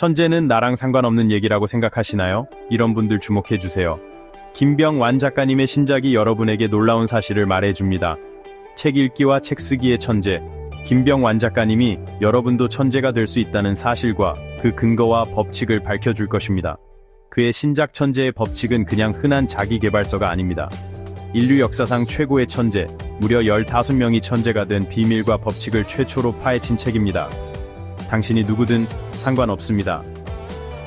천재는 나랑 상관없는 얘기라고 생각하시나요? 이런 분들 주목해 주세요. 김병완 작가님의 신작이 여러분에게 놀라운 사실을 말해줍니다. 책 읽기와 책 쓰기의 천재, 김병완 작가님이 여러분도 천재가 될 수 있다는 사실과 그 근거와 법칙을 밝혀줄 것입니다. 그의 신작 천재의 법칙은 그냥 흔한 자기개발서가 아닙니다. 인류 역사상 최고의 천재, 무려 15명이 천재가 된 비밀과 법칙을 최초로 파헤친 책입니다. 당신이 누구든 상관없습니다.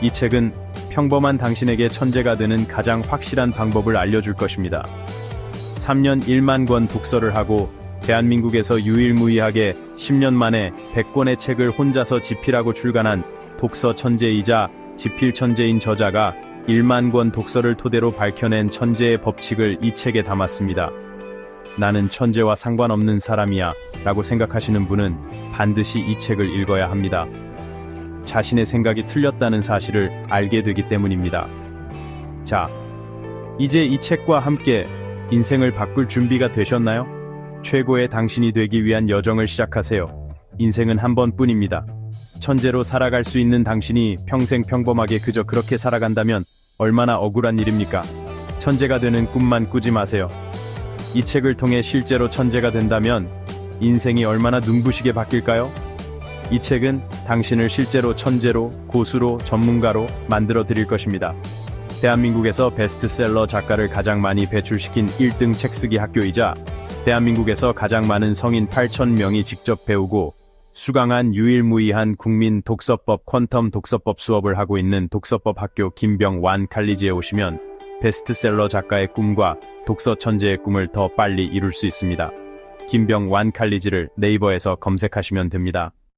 이 책은 평범한 당신에게 천재가 되는 가장 확실한 방법을 알려줄 것입니다. 3년 1만 권 독서를 하고 대한민국에서 유일무이하게 10년 만에 100권의 책을 혼자서 집필하고 출간한 독서 천재이자 집필 천재인 저자가 1만 권 독서를 토대로 밝혀낸 천재의 법칙을 이 책에 담았습니다. 나는 천재와 상관없는 사람이야 라고 생각하시는 분은 반드시 이 책을 읽어야 합니다. 자신의 생각이 틀렸다는 사실을 알게 되기 때문입니다. 자, 이제 이 책과 함께 인생을 바꿀 준비가 되셨나요? 최고의 당신이 되기 위한 여정을 시작하세요. 인생은 한 번뿐입니다. 천재로 살아갈 수 있는 당신이 평생 평범하게 그저 그렇게 살아간다면 얼마나 억울한 일입니까? 천재가 되는 꿈만 꾸지 마세요. 이 책을 통해 실제로 천재가 된다면 인생이 얼마나 눈부시게 바뀔까요? 이 책은 당신을 실제로 천재로, 고수로, 전문가로 만들어 드릴 것입니다. 대한민국에서 베스트셀러 작가를 가장 많이 배출시킨 1등 책쓰기 학교이자 대한민국에서 가장 많은 성인 8,000명이 직접 배우고 수강한 유일무이한 국민 독서법 퀀텀 독서법 수업을 하고 있는 독서법 학교 김병완 칼리지에 오시면 베스트셀러 작가의 꿈과 독서 천재의 꿈을 더 빨리 이룰 수 있습니다. 김병완 칼리지를 네이버에서 검색하시면 됩니다.